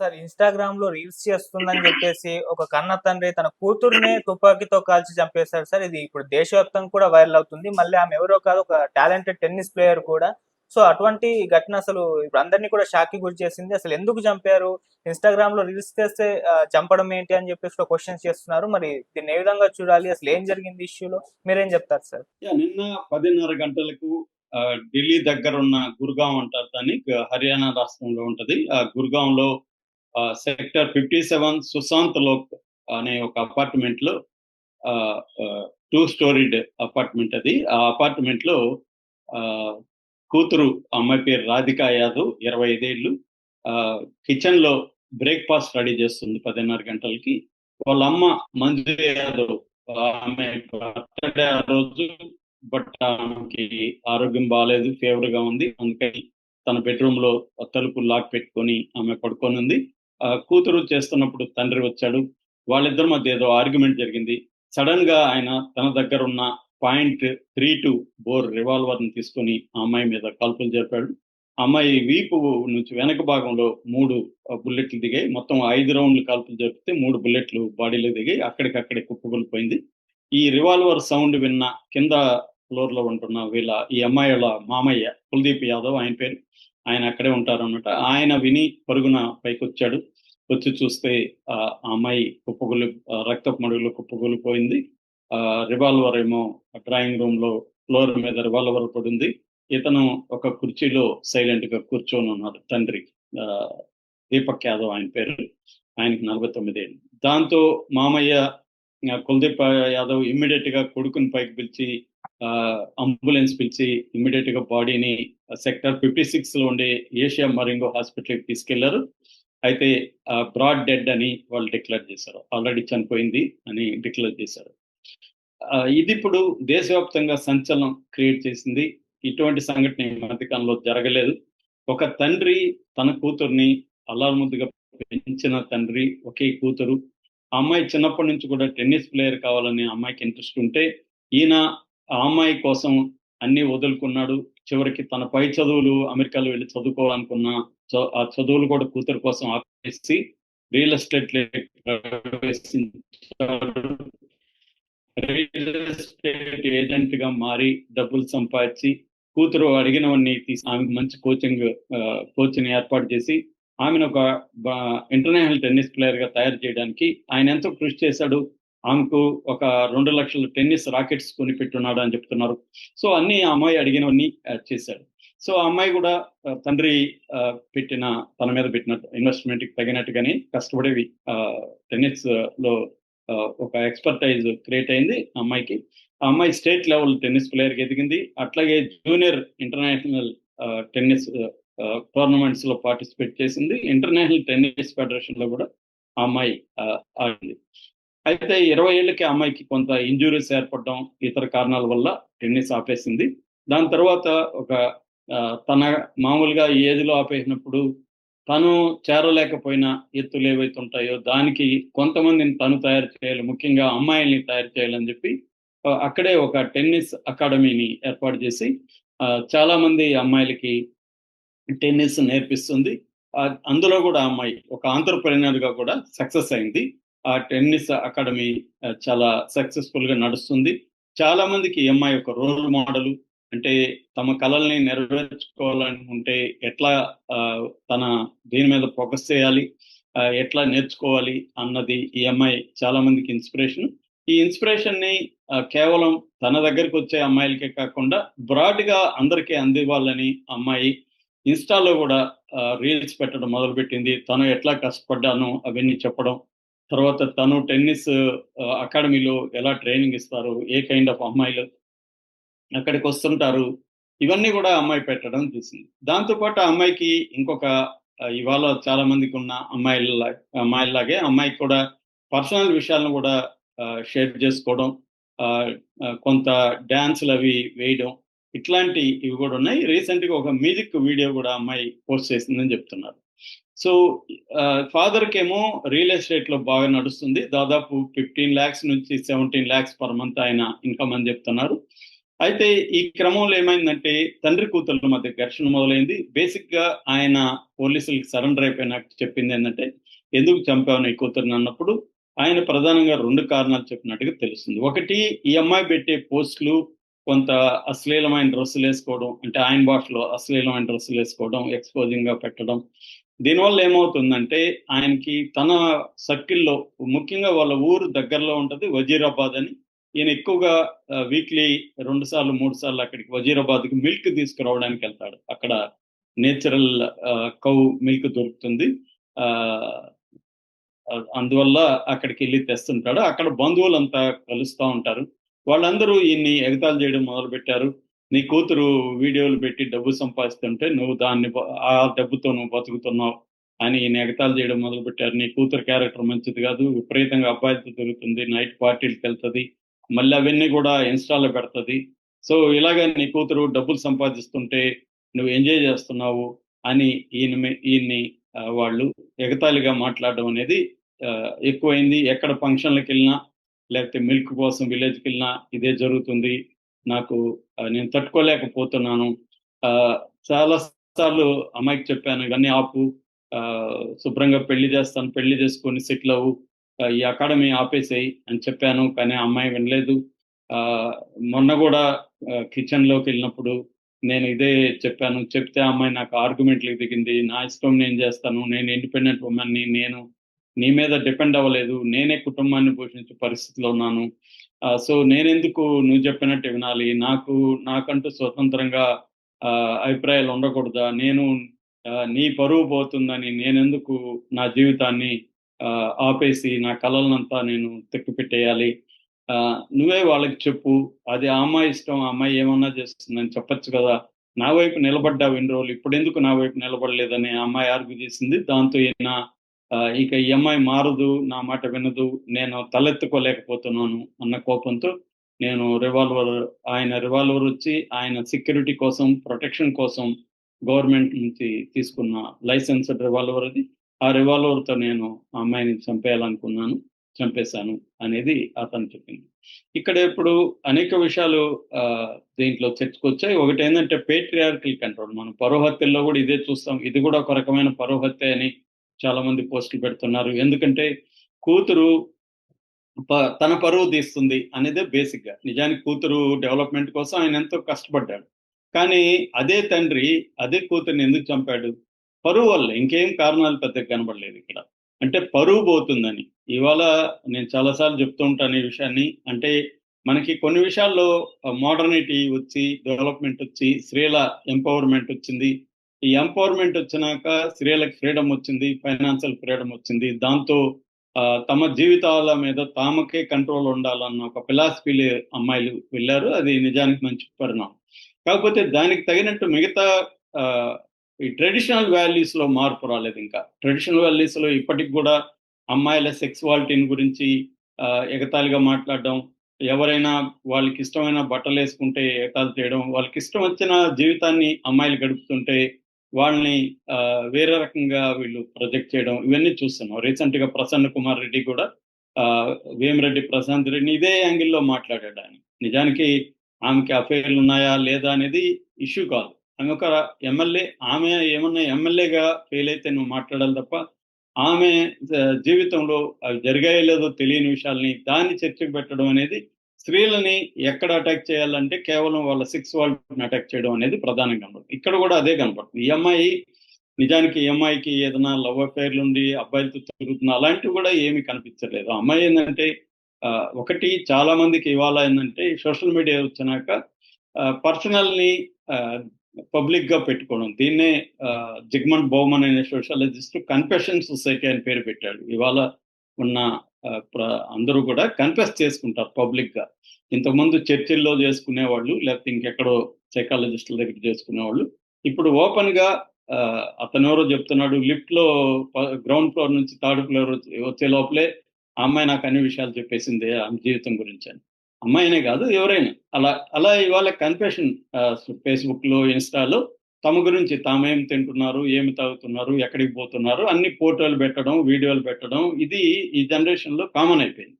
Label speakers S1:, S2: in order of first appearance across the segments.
S1: Sir ఇన్‌స్టాగ్రామ్‌లో reels చేస్తుందని చెప్పేసి ఒక కన్న తండ్రి తన కూతుర్నే తుపాకీతో కాల్చి చంపేశాడు సార్. ఇది ఇప్పుడు దేశవ్యాప్తంగా కూడా వైరల్ అవుతుంది. మళ్ళీ ఆమె ఎవరో కాదు ఒక టాలెంటెడ్ టెన్నిస్ ప్లేయర్ కూడా. సో, అటువంటి ఘటన అసలు ఇప్పుడు అందరినీ కూడా షాక్‌కి గురి చేసింది. అసలు ఎందుకు చంపారు? ఇన్‌స్టాగ్రామ్‌లో రీల్స్ చేస్తే చంపడం ఏంటి అని చెప్పేసి క్వశ్చన్స్ చేస్తున్నారు. మరి దీన్ని ఏ విధంగా చూడాలి? అసలు ఏం జరిగింది ఇష్యూలో? మీరేం చెప్తారు సార్?
S2: నిన్న పదిన్నర గంటలకు ఢిల్లీ దగ్గర ఉన్న గుర్గాం అంటారు దాన్ని. హర్యానా రాష్ట్రంలో ఉంటది. ఆ sector fifty seven Sushant Lok అనే ఒక అపార్ట్మెంట్లో టూ స్టోరీడ్ అపార్ట్‌మెంట్ అది. ఆ అపార్ట్మెంట్లో కూతురు అమ్మాయి పేరు రాధికా యాదవ్ ఇరవై ఐదేళ్ళు కిచెన్లో బ్రేక్‌ఫాస్ట్ రెడీ చేస్తుంది పదిన్నర గంటలకి. వాళ్ళ అమ్మ మంజు యాదవ్ ఆమె బర్త్‌డే ఆ రోజు. బట్ ఆమెకి ఆరోగ్యం బాలేదు. ఫీవర్‌గా ఉంది. అందుకని తన బెడ్‌రూమ్‌లో తలుపు లాక్ పెట్టుకొని ఆమె పడుకొని ఉంది కూతురు చేస్తున్నప్పుడు తండ్రి వచ్చాడు. వాళ్ళిద్దరి మధ్య ఏదో ఆర్గ్యుమెంట్ జరిగింది. సడెన్‌గా ఆయన తన దగ్గర ఉన్న పాయింట్ .32 బోర్ రివాల్వర్‌ని తీసుకొని ఆ అమ్మాయి మీద కాల్పులు జరిపాడు. అమ్మాయి వీపు నుంచి వెనక భాగంలో మూడు బుల్లెట్లు దిగాయి. మొత్తం ఐదు రౌండ్‌లు కాల్పులు జరిపితే మూడు బుల్లెట్లు బాడీలో దిగాయి. అక్కడికక్కడే కుప్పకూలిపోయింది. ఈ రివాల్వర్ సౌండ్ విన్న కింద ఫ్లోర్‌లో ఉంటున్న వీళ్ళ ఈ అమ్మాయి వాళ్ళ మామయ్య కుల్దీప్ యాదవ్ ఆయన పేరు. ఆయన అక్కడే ఉంటారు అన్నమాట ఆయన విని పరుగున పైకి వచ్చాడు వచ్చి చూస్తే ఆ అమ్మాయి కుప్పగొలి రక్తపు మడుగులో కుప్పగొలిపోయింది ఆ రివాల్వర్ ఏమో డ్రాయింగ్ రూమ్లో ఫ్లోర్ మీద రివాల్వర్ పడింది ఇతను ఒక కుర్చీలో సైలెంట్గా కూర్చొని ఉన్నాడు తండ్రి. దీపక్ యాదవ్ ఆయన పేరు. ఆయనకి 49 ఏళ్ళు. దాంతో మామయ్య కుల్దీప్ యాదవ్ ఇమ్మీడియేట్‌గా కొడుకుని పైకి పిలిచి అంబులెన్స్ పిలిచి ఇమ్మీడియట్గా బాడీని సెక్టర్ 56లో ఉండే ఏషియా మరింగో హాస్పిటల్‌కి తీసుకెళ్ళారు. అయితే బ్రాడ్ డెడ్ అని వాళ్ళు డిక్లేర్ చేశారు. ఆల్రెడీ చనిపోయింది అని డిక్లేర్ చేశారు. ఇది ఇప్పుడు దేశవ్యాప్తంగా సంచలనం క్రియేట్ చేసింది. ఇటువంటి సంఘటన ఈ మధ్య జరగలేదు. ఒక తండ్రి తన కూతుర్ని అల్లారుముద్దుగా పెంచిన తండ్రి, ఒకే కూతురు. అమ్మాయి చిన్నప్పటి నుంచి కూడా టెన్నిస్ ప్లేయర్ కావాలని అమ్మాయికి ఇంట్రెస్ట్ ఉంటే, ఈయన ఆ అమ్మాయి కోసం అన్నీ వదులుకున్నాడు. చివరికి తన పై చదువులు అమెరికాలో వెళ్ళి చదువుకోవాలనుకున్న ఆ చదువులు కూడా కూతురు కోసం ఆపేసి రియల్ ఎస్టేట్ రియల్ ఎస్టేట్ ఏజెంట్గా మారి డబ్బులు సంపాదించి కూతురు అడిగినవన్నీ తీసి ఆమెకు మంచి కోచింగ్ కోచింగ్ ఏర్పాటు చేసి ఆమెను ఒక ఇంటర్నేషనల్ టెన్నిస్ ప్లేయర్గా తయారు చేయడానికి ఆయన ఎంతో కృషి చేశాడు. ఆమెకు ఒక రెండు లక్షల టెన్నిస్ రాకెట్స్ కొనిపెట్టున్నాడు అని చెప్తున్నారు. సో, అన్ని ఆ అమ్మాయి అడిగినవన్నీ చేశాడు. సో, ఆ అమ్మాయి కూడా తండ్రి పెట్టిన తన మీద పెట్టిన ఇన్వెస్ట్‌మెంట్‌కి తగినట్టుగానే కష్టపడి టెన్నిస్లో ఒక ఎక్స్‌పర్టైజ్ క్రియేట్ అయింది ఆ అమ్మాయికి. ఆ అమ్మాయి స్టేట్ లెవెల్ టెన్నిస్ ప్లేయర్‌గా ఎదిగింది. అట్లాగే జూనియర్ ఇంటర్నేషనల్ టెన్నిస్ టోర్నమెంట్స్లో పార్టిసిపేట్ చేసింది. ఇంటర్నేషనల్ టెన్నిస్ ఫెడరేషన్లో కూడా ఆ అమ్మాయి ఆడింది. అయితే 20 ఏళ్ళకి ఆ అమ్మాయికి కొంత ఇంజ్యూరీస్ ఏర్పడడం, ఇతర కారణాల వల్ల టెన్నిస్ ఆపేసింది. దాని తర్వాత ఒక తన మామూలుగా ఏదిలో ఆపేసినప్పుడు తను చేరలేకపోయిన ఎత్తులు ఏవైతే ఉంటాయో దానికి కొంతమందిని తను తయారు చేయాలి. ముఖ్యంగా అమ్మాయిల్ని తయారు చేయాలని చెప్పి అక్కడే ఒక టెన్నిస్ అకాడమీని ఏర్పాటు చేసి చాలా మంది అమ్మాయిలకి టెన్నిస్ నేర్పిస్తుంది. అందులో కూడా అమ్మాయి ఒక ఆంత్రప్రెన్యూర్‌గా కూడా సక్సెస్ అయింది. ఆ టెన్నిస్ అకాడమీ ఆహ్, చాలా సక్సెస్‌ఫుల్‌గా నడుస్తుంది. చాలా మందికి అమ్మాయి ఒక రోల్ మోడలు. అంటే తమ కళల్ని నెరవేర్చుకోవాలనుకుంటే ఎట్లా తన దీని మీద ఫోకస్ చేయాలి, ఎట్లా నేర్చుకోవాలి అన్నది ఈ అమ్మాయి చాలా మందికి ఇన్స్పిరేషన్. ఈ ఇన్స్పిరేషన్‌ని ని కేవలం తన దగ్గరికి వచ్చే అమ్మాయిలకే కాకుండా బ్రాడ్‌గా అందరికీ అందివ్వాలని అమ్మాయి ఇన్‌స్టాలో కూడా రీల్స్ పెట్టడం మొదలుపెట్టింది. తను ఎట్లా కష్టపడ్డానో అవన్నీ చెప్పడం. తర్వాత తను టెన్నిస్ అకాడమీలో ఎలా ట్రైనింగ్ ఇస్తారు, ఏ కైండ్ ఆఫ్ అమ్మాయిలు అక్కడికి వస్తుంటారు ఇవన్నీ కూడా అమ్మాయి పెట్టడం చూసింది. దాంతో పాటు ఆ అమ్మాయికి ఇంకొక ఇవాళ చాలా మందికి ఉన్న అమ్మాయిల్లాగే అమ్మాయిలాగే అమ్మాయికి కూడా పర్సనల్ విషయాలను కూడా షేర్ చేసుకోవడం, కొంత డ్యాన్స్లు అవి వేయడం, ఇట్లాంటి ఇవి కూడా ఉన్నాయి. రీసెంట్‌గా ఒక మ్యూజిక్ వీడియో కూడా అమ్మాయి పోస్ట్ చేసిందని చెప్తున్నారు. సో, ఆహ్, ఫాదర్‌కేమో రియల్ ఎస్టేట్‌లో బాగా నడుస్తుంది. దాదాపు 15,00,000 నుంచి 17,00,000 పర్ మంత్ ఆయన ఇన్‌కమ్ అని చెప్తున్నారు. అయితే ఈ క్రమంలో ఏమైందంటే తండ్రి కూతుర్ల మధ్య ఘర్షణ మొదలైంది. బేసిక్గా ఆయన పోలీసులకు సరెండర్ అయిపోయినట్టు చెప్పింది ఏంటంటే ఎందుకు చంపావు నీ కూతురుని? అన్నప్పుడు ఆయన ప్రధానంగా రెండు కారణాలు చెప్పినట్టుగా తెలుస్తుంది. ఒకటి ఈ అమ్మాయి పెట్టే పోస్టులు కొంత అశ్లీలమైన డ్రెస్సులు వేసుకోవడం అంటే ఆయన భాషలో అశ్లీలమైన డ్రెస్సులు వేసుకోవడం ఎక్స్పోజింగ్గా పెట్టడం. దీనివల్ల ఏమవుతుందంటే ఆయనకి తన సర్కిల్లో ముఖ్యంగా వాళ్ళ ఊరు దగ్గరలో ఉంటుంది వజీరాబాద్ అని ఈయన ఎక్కువగా వీక్లీ రెండు సార్లు మూడు సార్లు అక్కడికి వజీరాబాద్కి మిల్క్ తీసుకురావడానికి వెళ్తాడు. అక్కడ నేచురల్ కౌ మిల్క్ దొరుకుతుంది. ఆ అందువల్ల అక్కడికి వెళ్ళి తెస్తుంటాడు. అక్కడ బంధువులంతా కలుస్తూ ఉంటారు. వాళ్ళందరూ ఈయన్ని ఎగతాలు చేయడం మొదలు పెట్టారు నీ కూతురు వీడియోలు పెట్టి డబ్బు సంపాదిస్తుంటే నువ్వు దాన్ని ఆ డబ్బుతో నువ్వు బతుకుతున్నావు అని ఈయన ఎగతాలు చేయడం మొదలు పెట్టారు నీ కూతురు క్యారెక్టర్ మంచిది కాదు. విపరీతంగా అబ్బాయిలతో తిరుగుతుంది నైట్ పార్టీలకు వెళ్తుంది. మళ్ళీ అవన్నీ కూడా ఇన్స్టాల్లో పెడుతుంది. సో ఇలాగ నీ కూతురు డబ్బులు సంపాదిస్తుంటే నువ్వు ఎంజాయ్ చేస్తున్నావు అని ఈయన ఈయన్ని వాళ్ళు ఎగతాళిగా మాట్లాడడం అనేది ఎక్కువైంది. ఎక్కడ ఫంక్షన్లకు వెళ్ళినా లేకపోతే మిల్క్ కోసం విలేజ్కి వెళ్ళినా ఇదే జరుగుతుంది. నాకు నేను తట్టుకోలేకపోతున్నాను. చాలా సార్లు అమ్మాయికి చెప్పాను ఇవన్నీ ఆపు. శుభ్రంగా పెళ్ళి చేస్తాను పెళ్ళి చేసుకొని సెటిల్ అవ్వు. ఈ అకాడమీ ఆపేసేయి అని చెప్పాను కానీ అమ్మాయి వినలేదు. మొన్న కూడా కిచెన్లోకి వెళ్ళినప్పుడు నేను ఇదే చెప్పాను చెప్తే అమ్మాయి నాకు ఆర్గ్యుమెంట్లు దిగింది నా ఇష్టం నేను చేస్తాను నేను ఇండిపెండెంట్ ఉమెన్ని నేను నీ మీద డిపెండ్ అవ్వలేదు నేనే కుటుంబాన్ని పోషించే పరిస్థితిలో ఉన్నాను. సో నేనెందుకు నువ్వు చెప్పినట్టు వినాలి? నాకు నాకంటూ స్వతంత్రంగా అభిప్రాయాలు ఉండకూడదా? నేను నీ పరువు పోతుందని నేనెందుకు నా జీవితాన్ని ఆపేసి నా కళలనంతా నేను తిప్పిపెట్టేయాలి నువ్వే వాళ్ళకి చెప్పు. అది ఆ అమ్మాయి ఇష్టం ఆ అమ్మాయి ఏమన్నా చేస్తుందని చెప్పచ్చు కదా. నా వైపు నిలబడ్డావు ఇన్ని రోజులు. ఇప్పుడు ఎందుకు నా వైపు నిలబడలేదని ఆ అమ్మాయి ఆర్గ్యూ చేసింది. దాంతో ఈయన ఇక ఈ అమ్మాయి మారదు నా మాట వినదు నేను తలెత్తుకోలేకపోతున్నాను అన్న కోపంతో నేను రివాల్వర్ ఆయన రివాల్వర్ వచ్చి ఆయన సెక్యూరిటీ కోసం ప్రొటెక్షన్ కోసం గవర్నమెంట్ నుంచి తీసుకున్న లైసెన్స్డ్ రివాల్వర్ అది. ఆ రివాల్వర్తో నేను ఆ అమ్మాయిని చంపేయాలనుకున్నాను చంపేశాను అనేది అతను చెప్పింది. ఇక్కడ ఇప్పుడు అనేక విషయాలు దీంట్లో చర్చకొచ్చాయి. ఒకటి ఏంటంటే పేట్రియార్కల్ కంట్రోల్ మనం పరోహత్యల్లో కూడా ఇదే చూస్తాం. ఇది కూడా ఒక రకమైన పరోహత్య అని చాలా మంది పోస్టులు పెడుతున్నారు. ఎందుకంటే కూతురు తన పరువు తీస్తుంది అనేదే బేసిక్గా నిజానికి కూతురు డెవలప్మెంట్ కోసం ఆయన ఎంతో కష్టపడ్డాడు. కానీ అదే తండ్రి అదే కూతుర్ని ఎందుకు చంపాడు? పరువు వల్ల ఇంకేం కారణాలు పెద్దగా కనబడలేదు ఇక్కడ. అంటే పరువు పోతుందని. ఇవాళ నేను చాలాసార్లు చెప్తూ ఉంటాను ఈ విషయాన్ని. అంటే మనకి కొన్ని విషయాల్లో మోడర్నిటీ వచ్చి డెవలప్మెంట్ వచ్చి స్త్రీల ఎంపవర్మెంట్ వచ్చింది. ఈ ఎంపవర్మెంట్ వచ్చినాక స్త్రీలకు ఫ్రీడమ్ వచ్చింది ఫైనాన్షియల్ ఫ్రీడమ్ వచ్చింది. దాంతో తమ జీవితాల మీద తామకే కంట్రోల్ ఉండాలన్న ఒక ఫిలాసఫీలు అమ్మాయిలు వెళ్ళారు. అది నిజానికి మంచి పరిణామం. కాకపోతే దానికి తగినట్టు మిగతా ఈ ట్రెడిషనల్ వాల్యూస్లో మార్పు రాలేదు ఇంకా. ట్రెడిషనల్ వాల్యూస్లో ఇప్పటికి కూడా అమ్మాయిల సెక్స్వాలిటీని గురించి ఎగతాళిగా మాట్లాడడం ఎవరైనా వాళ్ళకి ఇష్టమైన బట్టలు వేసుకుంటే ఎగతాళి చేయడం వాళ్ళకి ఇష్టం వచ్చిన జీవితాన్ని అమ్మాయిలు గడుపుతుంటే వాళ్ళని వేరే రకంగా వీళ్ళు ప్రొజెక్ట్ చేయడం ఇవన్నీ చూస్తున్నాం. రీసెంట్గా ప్రసన్న కుమార్ రెడ్డి కూడా వేమిరెడ్డి ప్రశాంత్ రెడ్డిని ఇదే యాంగిల్లో మాట్లాడాడు ఆయన. నిజానికి ఆమెకి అఫైర్లు ఉన్నాయా లేదా అనేది ఇష్యూ కాదు. ఆమె ఒక ఎమ్మెల్యే ఆమె ఏమన్నా ఎమ్మెల్యేగా ఫెయిల్ అయితే నువ్వు మాట్లాడాలి తప్ప ఆమె జీవితంలో అవి జరిగాయో లేదో తెలియని విషయాల్ని దాన్ని చర్చకు పెట్టడం అనేది స్త్రీలని ఎక్కడ అటాక్ చేయాలంటే కేవలం వాళ్ళ సిక్స్ వాళ్ళని అటాక్ చేయడం అనేది ప్రధానంగా కనబడుతుంది ఇక్కడ కూడా అదే కనపడుతుంది. ఈ అమ్మాయి నిజానికి ఈ అమ్మాయికి ఏదైనా లవ్ అఫైర్లు ఉండి అబ్బాయిలతో తిరుగుతున్నా అలాంటివి కూడా ఏమి కనిపించలేదు అమ్మాయి ఏంటంటే ఒకటి చాలా మందికి ఇవాళ ఏంటంటే సోషల్ మీడియా వచ్చినాక పర్సనల్ని పబ్లిక్గా పెట్టుకోవడం. దీన్నే జిగ్మన్ బౌమన్ అనే సోషాలజిస్ట్ కన్ఫెషన్ సొసైటీ అని పేరు పెట్టాడు. ఇవాళ ఉన్న అందరూ కూడా కన్ఫెస్ చేసుకుంటారు పబ్లిక్గా ఇంతకుముందు చర్చిల్లో చేసుకునేవాళ్ళు లేకపోతే ఇంకెక్కడో సైకాలజిస్టుల దగ్గర చేసుకునేవాళ్ళు. ఇప్పుడు ఓపెన్గా అతను ఎవరో చెప్తున్నాడు లిఫ్ట్లో గ్రౌండ్ ఫ్లోర్ నుంచి థర్డ్ ఫ్లోర్ వచ్చే లోపలే ఆ అమ్మాయి నాకు అన్ని విషయాలు చెప్పేసింది ఆమె జీవితం గురించి అని. అమ్మాయినే కాదు ఎవరైనా. అలా అలా ఇవాళ కన్ఫెషన్ ఫేస్బుక్లో ఇన్స్టాలో తమ గురించి తామేం తింటున్నారు ఏమి తాగుతున్నారు ఎక్కడికి పోతున్నారు అన్ని ఫోటోలు పెట్టడం వీడియోలు పెట్టడం ఇది ఈ జనరేషన్లో కామన్ అయిపోయింది.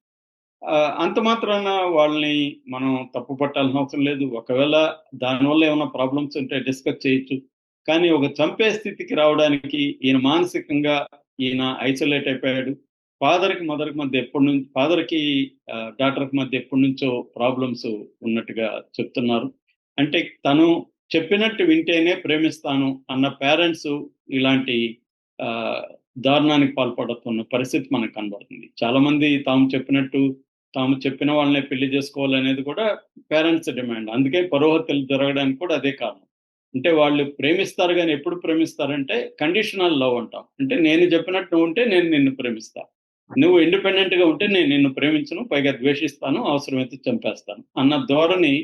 S2: ఆ, అంత మాత్రాన వాళ్ళని మనం తప్పు పట్టాల్సిన అవసరం లేదు. ఒకవేళ దానివల్ల ఏమైనా ప్రాబ్లమ్స్ ఉంటే డిస్కస్ చేయొచ్చు. కానీ ఒక చంపే స్థితికి రావడానికి ఈయన మానసికంగా ఈయన ఐసోలేట్ అయిపోయాడు. ఫాదర్కి మదర్కి మధ్య ఎప్పటి నుంచి ఫాదర్కి డాక్టర్కి మధ్య ఎప్పటి నుంచో ప్రాబ్లమ్స్ ఉన్నట్టుగా చెప్తున్నారు. అంటే తను చెప్పినట్టు వింటేనే ప్రేమిస్తాను అన్న పేరెంట్స్ ఇలాంటి ఆ, దారుణానికి పాల్పడుతున్న పరిస్థితి మనకు కనబడుతుంది. చాలా మంది తాము చెప్పినట్టు తాము చెప్పిన వాళ్ళనే పెళ్ళి చేసుకోవాలనేది కూడా పేరెంట్స్ డిమాండ్. అందుకే పరోహత్యలు జరగడానికి కూడా అదే కారణం. అంటే వాళ్ళు ప్రేమిస్తారు కానీ ఎప్పుడు ప్రేమిస్తారంటే కండిషనల్ లవ్ అంటాం. అంటే నేను చెప్పినట్టు ఉంటే నేను నిన్ను ప్రేమిస్తాను నువ్వు ఇండిపెండెంట్గా ఉంటే నేను నిన్ను ప్రేమించను పైగా ద్వేషిస్తాను అవసరమైతే చంపేస్తాను అన్న ధోరణి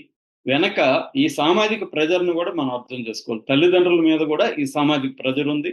S2: వెనక ఈ సామాజిక ప్రెజర్ను కూడా మనం అర్థం చేసుకోవాలి. తల్లిదండ్రుల మీద కూడా ఈ సామాజిక ప్రెజర్ ఉంది